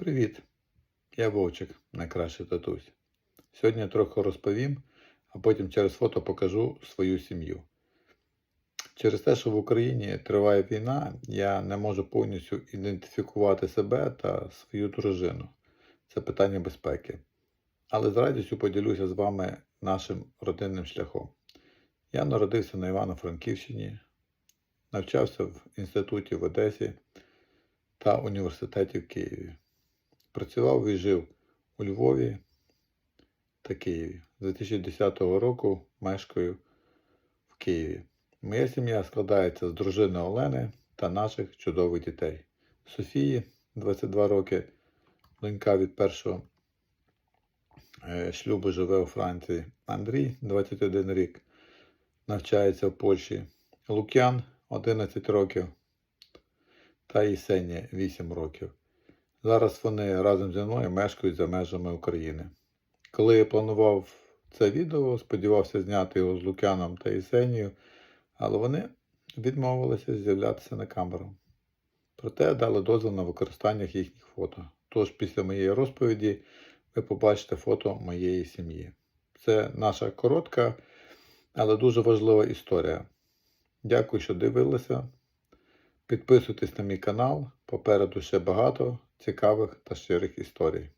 Привіт! Я Вовчик, найкращий татусь. Сьогодні трохи розповім, а потім через фото покажу свою сім'ю. Через те, що в Україні триває війна, я не можу повністю ідентифікувати себе та свою дружину. Це питання безпеки. Але з радістю поділюся з вами нашим родинним шляхом. Я народився на Івано-Франківщині, навчався в інституті в Одесі та університеті в Києві. Працював і жив у Львові та Києві. З 2010 року мешкаю в Києві. Моя сім'я складається з дружини Олени та наших чудових дітей. Софії 22 роки, донька від першого е, шлюбу живе у Франції. Андрій 21 рік, навчається в Польщі. Лук'ян 11 років та Єсенія 8 років. Зараз вони разом зі мною мешкають за межами України. Коли я планував це відео, сподівався зняти його з Лукяном та Єсенією, але вони відмовилися з'являтися на камеру. Проте дали дозвіл на використання їхніх фото. Тож після моєї розповіді ви побачите фото моєї сім'ї. Це наша коротка, але дуже важлива історія. Дякую, що дивилися. Підписуйтесь на мій канал. Попереду ще багато цікавих та щирих історій.